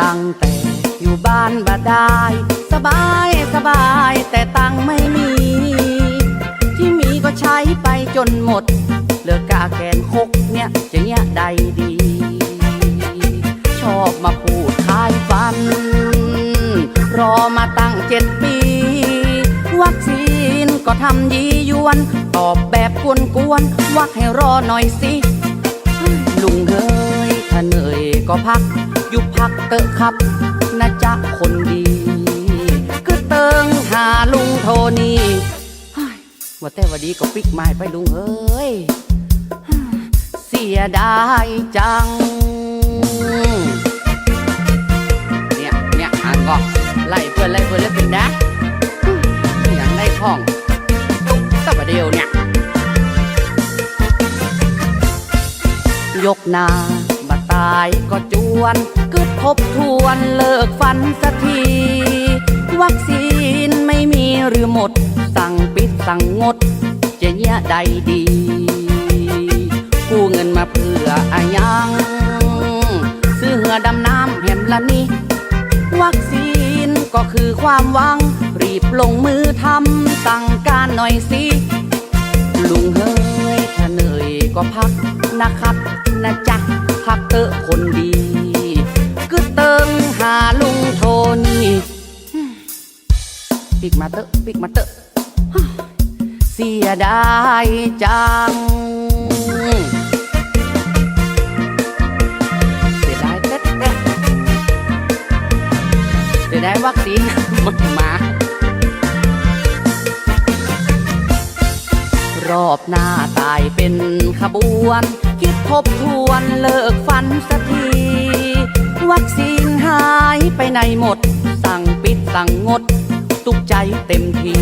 ตั้งแต่อยู่บ้านบ่ได้ สบายสบายแต่ตังไม่มี ที่มีก็ใช้ไปจนหมด เหลือกาแกนคกเนี่ยจะเนี่ยใดดี ชอบมาพูดคายฟัน รอมาตั้งเจ็ดปี วัคซีนก็ทำยียวน ตอบแบบกวนๆวักให้รอหน่อยสิ ลุงเอ้ยถ้าเหนื่อยก็พัก อยู่พักเตอะครับนะจ๊ะคนดี คือเติงหาลุงโทนี่ว่าแต่ว่าดีก็ปิกไม้ไปลุงเอ้ย เสียดายจัง เนี่ยเนี่ยอ่านก็ไล่เพื่อนไล่เพื่อนแล้วเป็นนะอย่างได้องตุ๊กตะประเดียวเนี่ย ยกนา ตายก็จวนกึดทบทวนเลิกฝันสักที วัคซีนไม่มีหรือหมด สั่งปิดสั่งงด จะเนี้ยใดดี กู้เงินมาเพื่ออายัง ซื้อเหือดำน้ำแหมละนี่วัคซีนก็คือความหวัง รีบลงมือทำสั่งการหน่อยสิ ลุงเฮ้ยถ้าเหนื่อยก็พักนะครับนะจ๊ะ พักเตอะคนดีกึดเติงหาลุงโทนี่ปิกมาเตอะปิกมาเตอะเสียดายจังเสียดายเต๊ะเสียดายวัคซีนมันมารอบหน้าตายเป็นขบวน ทบทวนเลิกฟันสักที วัคซีนหายไปไหนหมด สั่งปิดสั่งงด ตุกใจเต็มที